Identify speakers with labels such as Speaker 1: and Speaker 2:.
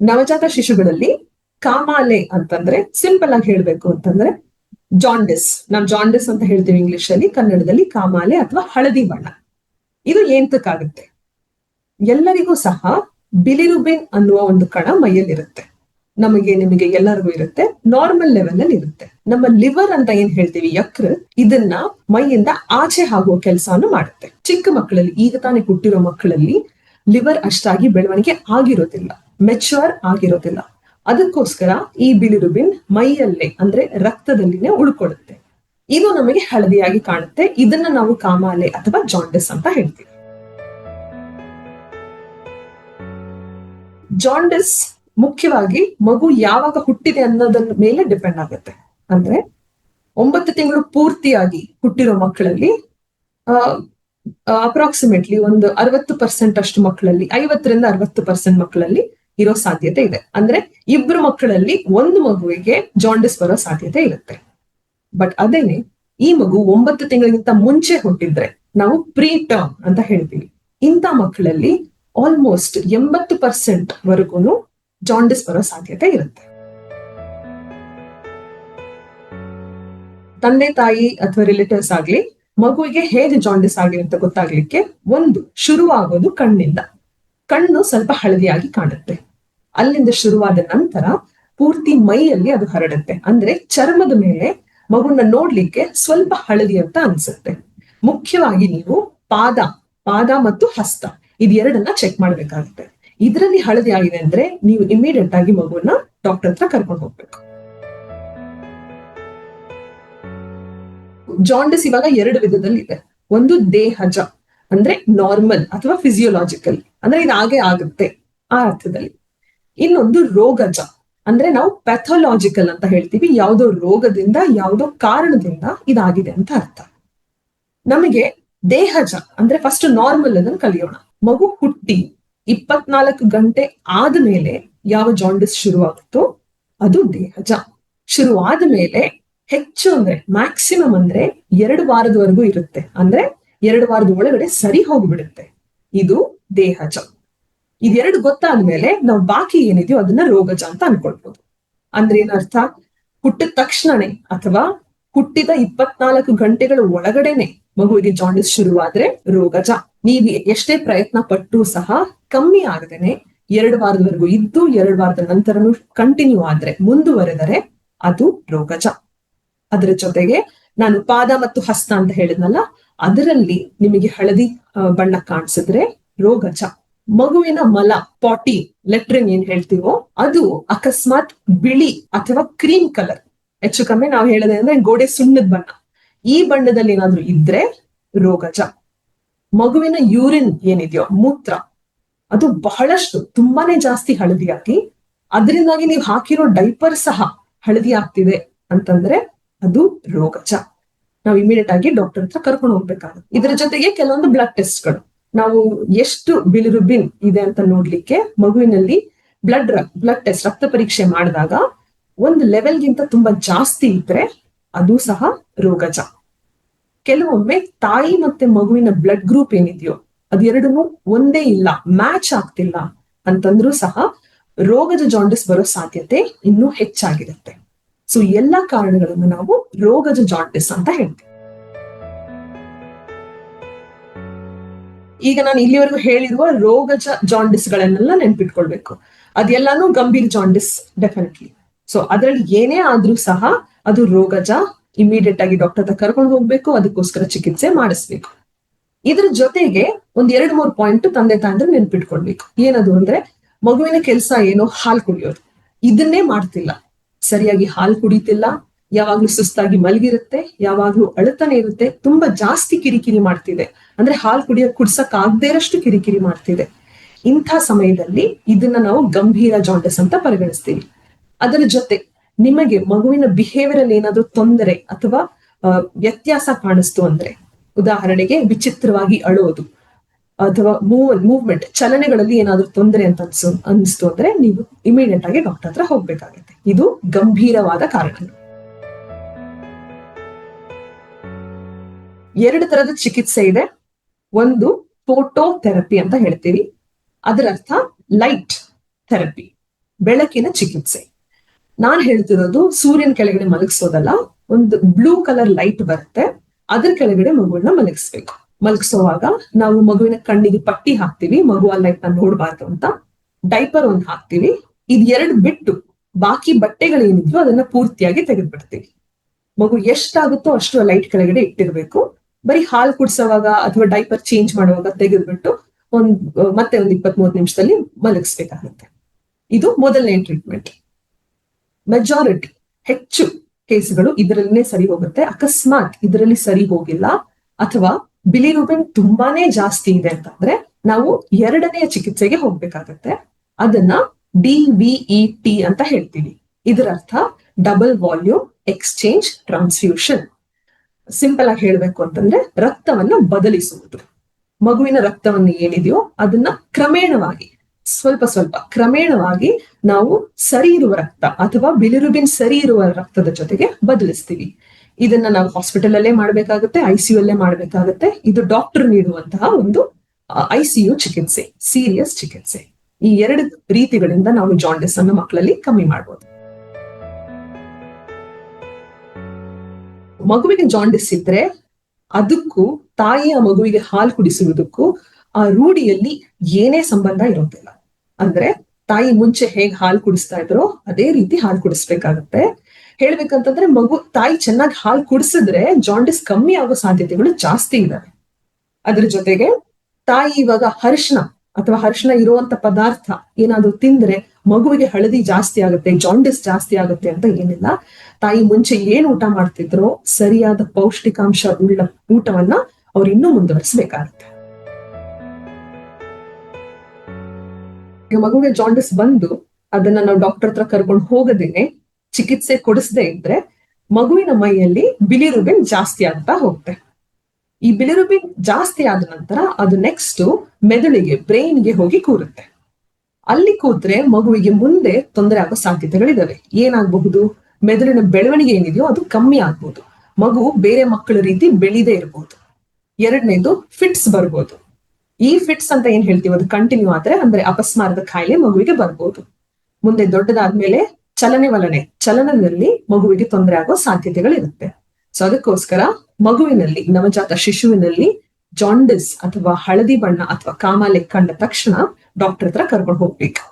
Speaker 1: ನವಜಾತ ಶಿಶುಗಳಲ್ಲಿ ಕಾಮಾಲೆ ಅಂತಂದ್ರೆ ಸಿಂಪಲ್ ಆಗಿ ಹೇಳ್ಬೇಕು ಅಂತಂದ್ರೆ ಜಾಂಡಿಸ್ ನಾವ್ ಜಾಂಡಿಸ್ ಅಂತ ಹೇಳ್ತೀವಿ ಇಂಗ್ಲಿಷ್ ಅಲ್ಲಿ, ಕನ್ನಡದಲ್ಲಿ ಕಾಮಾಲೆ ಅಥವಾ ಹಳದಿ ಬಣ್ಣ. ಇದು ಏಂತಕ್ಕಾಗುತ್ತೆ? ಎಲ್ಲರಿಗೂ ಸಹ ಬಿಲಿರುಬಿನ್ ಅನ್ನುವ ಒಂದು ಕಣ ಮೈಯಲ್ಲಿರುತ್ತೆ. ನಮಗೆ, ನಿಮಗೆ ಎಲ್ಲರಿಗೂ ಇರುತ್ತೆ. ನಾರ್ಮಲ್ ಲೆವೆಲ್ ಅಲ್ಲಿ ಇರುತ್ತೆ. ನಮ್ಮ ಲಿವರ್ ಅಂತ ಏನ್ ಹೇಳ್ತೀವಿ? ಯಕೃ ಇದನ್ನ ಮೈಯಿಂದ ಆಚೆ ಆಗುವ ಕೆಲಸವನ್ನು ಮಾಡುತ್ತೆ. ಚಿಕ್ಕ ಮಕ್ಕಳಲ್ಲಿ, ಈಗ ತಾನೇ ಹುಟ್ಟಿರೋ ಮಕ್ಕಳಲ್ಲಿ ಲಿವರ್ ಅಷ್ಟಾಗಿ ಬೆಳವಣಿಗೆ ಆಗಿರೋದಿಲ್ಲ. ಮೆಚೂರ್ ಆಗಿರೋದಿಲ್ಲ. ಅದಕ್ಕೋಸ್ಕರ ಈ ಬಿಲಿರುಬಿನ್ ಮೈಯಲ್ಲೇ, ಅಂದ್ರೆ ರಕ್ತದಲ್ಲಿನೇ ಉಳ್ಕೊಳ್ಳುತ್ತೆ ಇದು ನಮಗೆ ಹಳದಿಯಾಗಿ ಕಾಣುತ್ತೆ. ಇದನ್ನ ನಾವು ಕಾಮಾಲೆ ಅಥವಾ ಜಾಂಡಿಸ್ ಅಂತ ಹೇಳ್ತೀವಿ. ಜಾಂಡಿಸ್ ಮುಖ್ಯವಾಗಿ ಮಗು ಯಾವಾಗ ಹುಟ್ಟಿದೆ ಅನ್ನೋದನ್ನ ಮೇಲೆ ಡಿಪೆಂಡ್ ಆಗುತ್ತೆ. ಅಂದ್ರೆ ಒಂಬತ್ತು ತಿಂಗಳು ಪೂರ್ತಿಯಾಗಿ ಹುಟ್ಟಿರೋ ಮಕ್ಕಳಲ್ಲಿ ಅಪ್ರಾಕ್ಸಿಮೇಟ್ಲಿ ಒಂದು ಅರವತ್ತು ಪರ್ಸೆಂಟ್ ಅಷ್ಟು ಮಕ್ಕಳಲ್ಲಿ, ಐವತ್ತರಿಂದ ಅರವತ್ತು ಪರ್ಸೆಂಟ್ ಮಕ್ಕಳಲ್ಲಿ ಇರೋ ಸಾಧ್ಯತೆ ಇದೆ. ಅಂದ್ರೆ ಇಬ್ರು ಮಕ್ಕಳಲ್ಲಿ ಒಂದು ಮಗುವಿಗೆ ಜಾಂಡಿಸ್ ಬರೋ ಸಾಧ್ಯತೆ ಇರುತ್ತೆ. ಬಟ್ ಅದೇನೆ, ಈ ಮಗು ಒಂಬತ್ತು ತಿಂಗಳಿಗಿಂತ ಮುಂಚೆ ಹುಟ್ಟಿದ್ರೆ ನಾವು ಪ್ರೀ ಟರ್ಮ್ ಅಂತ ಹೇಳ್ತೀವಿ. ಇಂಥ ಮಕ್ಕಳಲ್ಲಿ ಆಲ್ಮೋಸ್ಟ್ ಎಂಬತ್ತು ಪರ್ಸೆಂಟ್ ವರೆಗೂ ಜಾಂಡಿಸ್ ಬರೋ ಸಾಧ್ಯತೆ ಇರುತ್ತೆ. ತಂದೆ, ತಾಯಿ ಅಥವಾ ರಿಲೇಟಿವ್ಸ್ ಆಗ್ಲಿ, ಮಗುವಿಗೆ ಹೇಗೆ ಜಾಂಡಿಸ್ ಆಗಿದೆ ಅಂತ ಗೊತ್ತಾಗ್ಲಿಕ್ಕೆ ಒಂದು, ಶುರುವಾಗೋದು ಕಣ್ಣಿಂದ. ಕಣ್ಣು ಸ್ವಲ್ಪ ಹಳದಿಯಾಗಿ ಕಾಣುತ್ತೆ. ಅಲ್ಲಿಂದ ಶುರುವಾದ ನಂತರ ಪೂರ್ತಿ ಮೈಯಲ್ಲಿ ಅದು ಹರಡುತ್ತೆ. ಅಂದ್ರೆ ಚರ್ಮದ ಮೇಲೆ ಮಗುನ ನೋಡ್ಲಿಕ್ಕೆ ಸ್ವಲ್ಪ ಹಳದಿ ಅಂತ ಅನ್ಸುತ್ತೆ. ಮುಖ್ಯವಾಗಿ ನೀವು ಪಾದ ಪಾದ ಮತ್ತು ಹಸ್ತ ಇದೆರಡನ್ನ ಚೆಕ್ ಮಾಡ್ಬೇಕಾಗುತ್ತೆ. ಇದರಲ್ಲಿ ಹಳದಿ ಆಗಿದೆ ಅಂದ್ರೆ ನೀವು ಇಮಿಡಿಯೇಟ್ ಆಗಿ ಮಗುವನ್ನ ಡಾಕ್ಟರ್ ಹತ್ರ ಕರ್ಕೊಂಡು ಹೋಗ್ಬೇಕು. ಜಾಂಡಿಸ್ ಇವಾಗ ಎರಡು ವಿಧದಲ್ಲಿ ಇದೆ. ಒಂದು ದೇಹಜ ಅಂದ್ರೆ ನಾರ್ಮಲ್ ಅಥವಾ ಫಿಸಿಯೋಲಾಜಿಕಲ್ ಅಂದ್ರೆ ಇದು ಹಾಗೆ ಆಗುತ್ತೆ ಆ ಅರ್ಥದಲ್ಲಿ. ಇನ್ನೊಂದು ರೋಗಜ. ಅಂದ್ರೆ ನಾವು ಪ್ಯಾಥೊಲಾಜಿಕಲ್ ಅಂತ ಹೇಳ್ತೀವಿ. ಯಾವುದೋ ರೋಗದಿಂದ, ಯಾವುದೋ ಕಾರಣದಿಂದ ಇದಾಗಿದೆ ಅಂತ ಅರ್ಥ. ನಮಗೆ ದೇಹಜ, ಅಂದ್ರೆ ಫಸ್ಟ್ ನಾರ್ಮಲ್ ಅದನ್ನು ಕಲಿಯೋಣ. ಮಗು ಹುಟ್ಟಿ ಇಪ್ಪತ್ನಾಲ್ಕು ಗಂಟೆ ಆದ ಮೇಲೆ ಯಾವ ಜಾಂಡಿಸ್ ಶುರುವಾಗುತ್ತೋ ಅದು ದೇಹಜ. ಶುರು ಆದ್ಮೇಲೆ ಹೆಚ್ಚು ಅಂದ್ರೆ ಮ್ಯಾಕ್ಸಿಮಮ್ ಅಂದ್ರೆ ಎರಡು ವಾರದವರೆಗೂ ಇರುತ್ತೆ. ಅಂದ್ರೆ ಎರಡು ವಾರದ ಒಳಗಡೆ ಸರಿ ಹೋಗ್ಬಿಡುತ್ತೆ. ಇದು ದೇಹಜ. ಇದೆರಡು ಗೊತ್ತಾದ್ಮೇಲೆ ನಾವು ಬಾಕಿ ಏನಿದೆಯೋ ಅದನ್ನ ರೋಗಜ ಅಂತ ಅನ್ಕೊಳ್ಬಹುದು ಅಂದ್ರೆ ಏನರ್ಥ ಹುಟ್ಟಿದ ತಕ್ಷಣನೇ ಅಥವಾ ಹುಟ್ಟಿದ ಇಪ್ಪತ್ನಾಲ್ಕು ಗಂಟೆಗಳ ಒಳಗಡೆನೆ ಮಗುವಿಗೆ ಜಾಂಡಿಸ್ ಶುರುವಾದ್ರೆ ರೋಗಜ. ನೀವು ಎಷ್ಟೇ ಪ್ರಯತ್ನ ಪಟ್ಟರೂ ಸಹ ಕಮ್ಮಿ ಆಗದೇನೆ ಎರಡು ವಾರದವರೆಗೂ ಇದ್ದು ಎರಡು ವಾರದ ನಂತರನು ಕಂಟಿನ್ಯೂ ಆದ್ರೆ ಮುಂದುವರೆದರೆ ಅದು ರೋಗಜ. ಅದರ ಜೊತೆಗೆ ನಾನು ಪಾದ ಮತ್ತು ಹಸ್ತ ಅಂತ ಹೇಳಿದ್ನಲ್ಲ, ಅದರಲ್ಲಿ ನಿಮಗೆ ಹಳದಿ ಬಣ್ಣ ಕಾಣಿಸಿದ್ರೆ ರೋಗಜ. ಮಗುವಿನ ಮಲ, ಪಾಟಿ, ಲೆಟ್ರಿನ್ ಏನ್ ಹೇಳ್ತೀವೋ ಅದು ಅಕಸ್ಮಾತ್ ಬಿಳಿ ಅಥವಾ ಕ್ರೀಮ್ ಕಲರ್. ಹೆಚ್ಚು ಕಮ್ಮಿ ನಾವು ಹೇಳೋದೇ ಅಂದ್ರೆ ಗೋಡೆ ಸುಣ್ಣದ ಬಣ್ಣ. ಈ ಬಣ್ಣದಲ್ಲಿ ಏನಾದ್ರೂ ಇದ್ರೆ ರೋಗಜ. ಮಗುವಿನ ಯೂರಿನ್ ಏನಿದೆಯೋ, ಮೂತ್ರ, ಅದು ಬಹಳಷ್ಟು, ತುಂಬಾನೇ ಜಾಸ್ತಿ ಹಳದಿಯಾಗಿ, ಅದರಿಂದಾಗಿ ನೀವು ಹಾಕಿರೋ ಡೈಪರ್ ಸಹ ಹಳದಿ ಆಗ್ತಿದೆ ಅಂತಂದ್ರೆ ಅದು ರೋಗಜ. ನಾವು ಇಮಿಡಿಯೇಟ್ ಆಗಿ ಡಾಕ್ಟರ್ ಹತ್ರ ಕರ್ಕೊಂಡು ಹೋಗ್ಬೇಕಾಗುತ್ತೆ. ಇದರ ಜೊತೆಗೆ ಕೆಲವೊಂದು ಬ್ಲಡ್ ಟೆಸ್ಟ್ಗಳು ನಾವು ಎಷ್ಟು ಬಿಲಿರುಬಿನ್ ಇದೆ ಅಂತ ನೋಡ್ಲಿಕ್ಕೆ ಮಗುವಿನಲ್ಲಿ ಬ್ಲಡ್ ಬ್ಲಡ್ ಟೆಸ್ಟ್ ರಕ್ತ ಪರೀಕ್ಷೆ ಮಾಡಿದಾಗ ಒಂದು ಲೆವೆಲ್ಗಿಂತ ತುಂಬಾ ಜಾಸ್ತಿ ಇದ್ರೆ ಅದು ಸಹ ರೋಗಜ ಕೆಲವೊಮ್ಮೆ ತಾಯಿ ಮತ್ತೆ ಮಗುವಿನ ಬ್ಲಡ್ ಗ್ರೂಪ್ ಏನಿದೆಯೋ ಅದೆರಡೂ ಒಂದೇ ಇಲ್ಲ ಮ್ಯಾಚ್ ಆಗ್ತಿಲ್ಲ ಅಂತಂದ್ರೂ ಸಹ ರೋಗದ ಜಾಂಡಿಸ್ ಬರೋ ಸಾಧ್ಯತೆ ಇನ್ನೂ ಹೆಚ್ಚಾಗಿರುತ್ತೆ. ಸೊ ಎಲ್ಲಾ ಕಾರಣಗಳನ್ನು ನಾವು ರೋಗದ ಜಾಂಡಿಸ್ ಅಂತ ಹೇಳ್ತೀವಿ. ಈಗ ನಾನು ಇಲ್ಲಿವರೆಗೂ ಹೇಳಿರುವ ರೋಗಜ ಜಾಂಡಿಸ್ ಗಳನ್ನೆಲ್ಲ ನೆನ್ಪಿಟ್ಕೊಳ್ಬೇಕು. ಅದೆಲ್ಲಾನು ಗಂಭೀರ್ ಜಾಂಡಿಸ್ ಡೆಫಿನೆಟ್ಲಿ ಸೊ ಅದರಲ್ಲಿ ಏನೇ ಆದ್ರೂ ಸಹ ಅದು ರೋಗಜ ಇಮಿಡಿಯೇಟ್ ಆಗಿ ಡಾಕ್ಟರ್ ಹತ್ರ ಕರ್ಕೊಂಡು ಹೋಗ್ಬೇಕು, ಅದಕ್ಕೋಸ್ಕರ ಚಿಕಿತ್ಸೆ ಮಾಡಿಸ್ಬೇಕು. ಇದ್ರ ಜೊತೆಗೆ ಒಂದ್ ಎರಡ್ ಮೂರ್ ಪಾಯಿಂಟ್ ತಂದೆ ತಾಯಿ ನೆನ್ಪಿಟ್ಕೊಳ್ಬೇಕು. ಏನದು ಅಂದ್ರೆ ಮಗುವಿನ ಕೆಲಸ ಏನು, ಹಾಲು ಕುಡಿಯೋದು. ಇದನ್ನೇ ಮಾಡ್ತಿಲ್ಲ. ಸರಿಯಾಗಿ ಹಾಲು ಕುಡಿತಿಲ್ಲ ಯಾವಾಗ್ಲೂ ಸುಸ್ತಾಗಿ ಮಲಗಿರುತ್ತೆ, ಯಾವಾಗ್ಲೂ ಅಳುತ್ತಾನೆ ಇರುತ್ತೆ, ತುಂಬಾ ಜಾಸ್ತಿ ಕಿರಿಕಿರಿ ಮಾಡ್ತಿದೆ. ಅಂದ್ರೆ ಹಾಲು ಕುಡಿಯೋ ಕುಡ್ಸಕ್ ಆಗದೇ ಇರಷ್ಟು ಕಿರಿಕಿರಿ ಮಾಡ್ತಿದೆ. ಇಂಥ ಸಮಯದಲ್ಲಿ ಇದನ್ನ ನಾವು ಗಂಭೀರ ಜಾಂಡಸ್ ಅಂತ ಪರಿಗಣಿಸ್ತೀವಿ. ಅದರ ಜೊತೆ ನಿಮಗೆ ಮಗುವಿನ ಬಿಹೇವಿಯರ್ ಅಲ್ಲಿ ಏನಾದ್ರೂ ತೊಂದರೆ ಅಥವಾ ವ್ಯತ್ಯಾಸ ಕಾಣಿಸ್ತು ಅಂದ್ರೆ, ಉದಾಹರಣೆಗೆ ವಿಚಿತ್ರವಾಗಿ ಅಳೋದು, ಅಥವಾ ಮೂವ್ ಮೂವ್ಮೆಂಟ್ ಚಲನೆಗಳಲ್ಲಿ ಏನಾದ್ರೂ ತೊಂದರೆ ಅಂತ ಅನ್ಸು, ಅನಿಸ್ತು ಅಂದ್ರೆ ನೀವು ಇಮಿಡಿಯೇಟ್ ಆಗಿ ಡಾಕ್ಟರ್ ಹತ್ರ ಹೋಗ್ಬೇಕಾಗತ್ತೆ. ಇದು ಗಂಭೀರವಾದ ಕಾರಣ. ಎರಡು ತರದ ಚಿಕಿತ್ಸೆ ಇದೆ. ಒಂದು ಫೋಟೋ ಥೆರಪಿ ಅಂತ ಹೇಳ್ತೀವಿ. ಅದರ ಅರ್ಥ ಲೈಟ್ ಥೆರಪಿ ಬೆಳಕಿನ ಚಿಕಿತ್ಸೆ. ನಾನ್ ಹೇಳ್ತಿರೋದು ಸೂರ್ಯನ ಕೆಳಗಡೆ ಮಲಗಿಸೋದಲ್ಲ, ಒಂದು ಬ್ಲೂ ಕಲರ್ ಲೈಟ್ ಬರುತ್ತೆ. ಅದ್ರ ಕೆಳಗಡೆ ಮಗುವನ್ನ ಮಲಗಿಸ್ಬೇಕು. ಮಲಗಿಸೋವಾಗ ನಾವು ಮಗುವಿನ ಕಣ್ಣಿಗೆ ಪಟ್ಟಿ ಹಾಕ್ತಿವಿ. ಮಗು ಆ ಲೈಟ್ನ ನೋಡ್ಬಾರ್ದು ಅಂತ. ಡೈಪರ್ ಒಂದು ಹಾಕ್ತಿವಿ. ಇದ್ ಎರಡು ಬಿಟ್ಟು ಬಾಕಿ ಬಟ್ಟೆಗಳೇನಿದ್ವು ಅದನ್ನ ಪೂರ್ತಿಯಾಗಿ ತೆಗೆದ್ಬಿಡ್ತೀವಿ. ಮಗು ಎಷ್ಟಾಗುತ್ತೋ ಅಷ್ಟು ಲೈಟ್ ಕೆಳಗಡೆ ಇಟ್ಟಿರ್ಬೇಕು. ಬರೀ ಹಾಲು ಕುಡ್ಸೋವಾಗ ಅಥವಾ ಡೈಪರ್ ಚೇಂಜ್ ಮಾಡುವಾಗ ತೆಗೆದ್ಬಿಟ್ಟು ಒಂದ್, ಮತ್ತೆ ಒಂದ್ ಇಪ್ಪತ್ ಮೂವತ್ ನಿಮಿಷದಲ್ಲಿ ಮಲಗಿಸ್ಬೇಕಾಗುತ್ತೆ. ಇದು ಮೊದಲನೇ ಟ್ರೀಟ್ಮೆಂಟ್ ಮೆಜಾರಿಟಿ ಹೆಚ್ಚು ಕೇಸ್ಗಳು ಇದರಲ್ಲೇ ಸರಿ ಹೋಗುತ್ತೆ. ಅಕಸ್ಮಾತ್ ಇದರಲ್ಲಿ ಸರಿ ಹೋಗಿಲ್ಲ ಅಥವಾ ಬಿಲಿರೂಬಿನ್ ತುಂಬಾನೇ ಜಾಸ್ತಿ ಇದೆ ಅಂತಂದ್ರೆ ನಾವು ಎರಡನೆಯ ಚಿಕಿತ್ಸೆಗೆ ಹೋಗ್ಬೇಕಾಗತ್ತೆ. ಅದನ್ನ ಡಿ ವಿಇ ಟಿ ಅಂತ ಹೇಳ್ತೀವಿ. ಇದರರ್ಥ double volume exchange transfusion simple ಆಗಿ ಹೇಳ್ಬೇಕು ಅಂತಂದ್ರೆ ರಕ್ತವನ್ನ ಬದಲಿಸುವುದು. ಮಗುವಿನ ರಕ್ತವನ್ನು ಏನಿದೆಯೋ ಅದನ್ನ ಕ್ರಮೇಣವಾಗಿ, ಸ್ವಲ್ಪ ಸ್ವಲ್ಪ ಕ್ರಮೇಣವಾಗಿ ನಾವು ಸರಿ ಇರುವ ರಕ್ತ ಅಥವಾ ಬಿಲಿರುಬಿನ್ ಸರಿ ಇರುವ ರಕ್ತದ ಜೊತೆಗೆ ಬದಲಿಸ್ತೀವಿ. ಇದನ್ನ ನಾವು ಹಾಸ್ಪಿಟಲ್ ಅಲ್ಲೇ ಮಾಡ್ಬೇಕಾಗುತ್ತೆ ಐಸಿಯು ಅಲ್ಲೇ ಮಾಡ್ಬೇಕಾಗುತ್ತೆ. ಇದು ಡಾಕ್ಟರ್ ನೀಡುವಂತಹ ಒಂದು ಐಸಿಯು ಚಿಕಿತ್ಸೆ, ಸೀರಿಯಸ್ ಚಿಕಿತ್ಸೆ. ಈ ಎರಡು ರೀತಿಗಳಿಂದ ನಾವು ಜಾಂಡಿಸ್ ಅನ್ನು ಮಕ್ಕಳಲ್ಲಿ ಕಮ್ಮಿ ಮಾಡಬಹುದು ಮಗುವಿಗೆ ಜಾಂಡಿಸ್ ಇದ್ರೆ ಅದಕ್ಕೂ ತಾಯಿ ಆ ಮಗುವಿಗೆ ಹಾಲು ಕುಡಿಸುವುದಕ್ಕೂ ಆ ರೂಢಿಯಲ್ಲಿ ಏನೇ ಸಂಬಂಧ ಇರೋದಿಲ್ಲ. ಅಂದ್ರೆ ತಾಯಿ ಮುಂಚೆ ಹೇಗ್ ಹಾಲು ಕುಡಿಸ್ತಾ ಇದ್ರೋ ಅದೇ ರೀತಿ ಹಾಲು ಕುಡಿಸ್ಬೇಕಾಗತ್ತೆ. ಹೇಳ್ಬೇಕಂತಂದ್ರೆ ಮಗು, ತಾಯಿ ಚೆನ್ನಾಗಿ ಹಾಲು ಕುಡಿಸಿದ್ರೆ ಜಾಂಡಿಸ್ ಕಮ್ಮಿ ಆಗೋ ಸಾಧ್ಯತೆಗಳು ಜಾಸ್ತಿ ಇದಾವೆ ಅದ್ರ ಜೊತೆಗೆ ತಾಯಿ ಇವಾಗ ಹರ್ಷಣ ಅಥವಾ ಹರ್ಷಣ ಇರುವಂತ ಪದಾರ್ಥ ಏನಾದ್ರು ತಿಂದ್ರೆ ಮಗುವಿಗೆ ಹಳದಿ ಜಾಸ್ತಿ ಆಗುತ್ತೆ ಜಾಂಡಿಸ್ ಜಾಸ್ತಿ ಆಗುತ್ತೆ ಅಂತ ಏನಿಲ್ಲ. ತಾಯಿ ಮುಂಚೆ ಏನ್ ಊಟ ಮಾಡ್ತಿದ್ರೋ ಸರಿಯಾದ ಪೌಷ್ಟಿಕಾಂಶ ಉಳ್ಳ ಊಟವನ್ನ ಅವ್ರು ಇನ್ನೂ ಮುಂದುವರಿಸಬೇಕಾಗುತ್ತೆ. ಮಗುವಿಗೆ ಜಾಂಡಿಸ್ ಬಂದು ಅದನ್ನ ನಾವು ಡಾಕ್ಟರ್ ಹತ್ರ ಕರ್ಕೊಂಡು ಹೋಗದೇನೆ ಚಿಕಿತ್ಸೆ ಕೊಡಿಸದೇ ಇದ್ರೆ ಮಗುವಿನ ಮೈಯಲ್ಲಿ ಬಿಲಿರುಬಿನ್ ಜಾಸ್ತಿ ಆಗ್ತಾ ಹೋಗುತ್ತೆ. ಈ ಬಿಲಿರುಬಿನ್ ಜಾಸ್ತಿ ಆದ ನಂತರ ಅದು ನೆಕ್ಸ್ಟ್ ಮೆದುಳಿಗೆ ಬ್ರೈನ್ಗೆ ಹೋಗಿ ಕೂರುತ್ತೆ. ಅಲ್ಲಿ ಕೂತ್ರೆ ಮಗುವಿಗೆ ಮುಂದೆ ತೊಂದರೆ ಆಗೋ ಸಾಧ್ಯತೆಗಳಿದಾವೆ. ಏನಾಗಬಹುದು? ಮೆದುಳಿನ ಬೆಳವಣಿಗೆ ಏನಿದೆಯೋ ಅದು ಕಮ್ಮಿ ಆಗ್ಬೋದು. ಮಗು ಬೇರೆ ಮಕ್ಕಳ ರೀತಿ ಬೆಳಿದೇ ಇರಬಹುದು ಎರಡನೇದು ಫಿಟ್ಸ್ ಬರ್ಬೋದು. ಈ ಫಿಟ್ಸ್ ಅಂತ ಏನ್ ಹೇಳ್ತೀವಿ? ಅದು ಕಂಟಿನ್ಯೂ ಆದ್ರೆ ಅಂದ್ರೆ ಅಪಸ್ಮಾರದ ಕಾಯಿಲೆ ಮಗುವಿಗೆ ಬರ್ಬೋದು. ಮುಂದೆ ದೊಡ್ಡದಾದ್ಮೇಲೆ ಚಲನೆ ವಲನೆ. ಚಲನದಲ್ಲಿ ಮಗುವಿಗೆ ತೊಂದರೆ ಆಗೋ ಸಾಧ್ಯತೆಗಳಿರುತ್ತೆ. ಸೊ ಅದಕ್ಕೋಸ್ಕರ ಮಗುವಿನಲ್ಲಿ, ನವಜಾತ ಶಿಶುವಿನಲ್ಲಿ ಜಾಂಡಿಸ್ ಅಥವಾ ಹಳದಿ ಬಣ್ಣ ಅಥವಾ ಕಾಮಾಲೆ ಕಂಡ ತಕ್ಷಣ ಡಾಕ್ಟರ್ ಹತ್ರ ಕರ್ಕೊಂಡು ಹೋಗ್ಬೇಕು.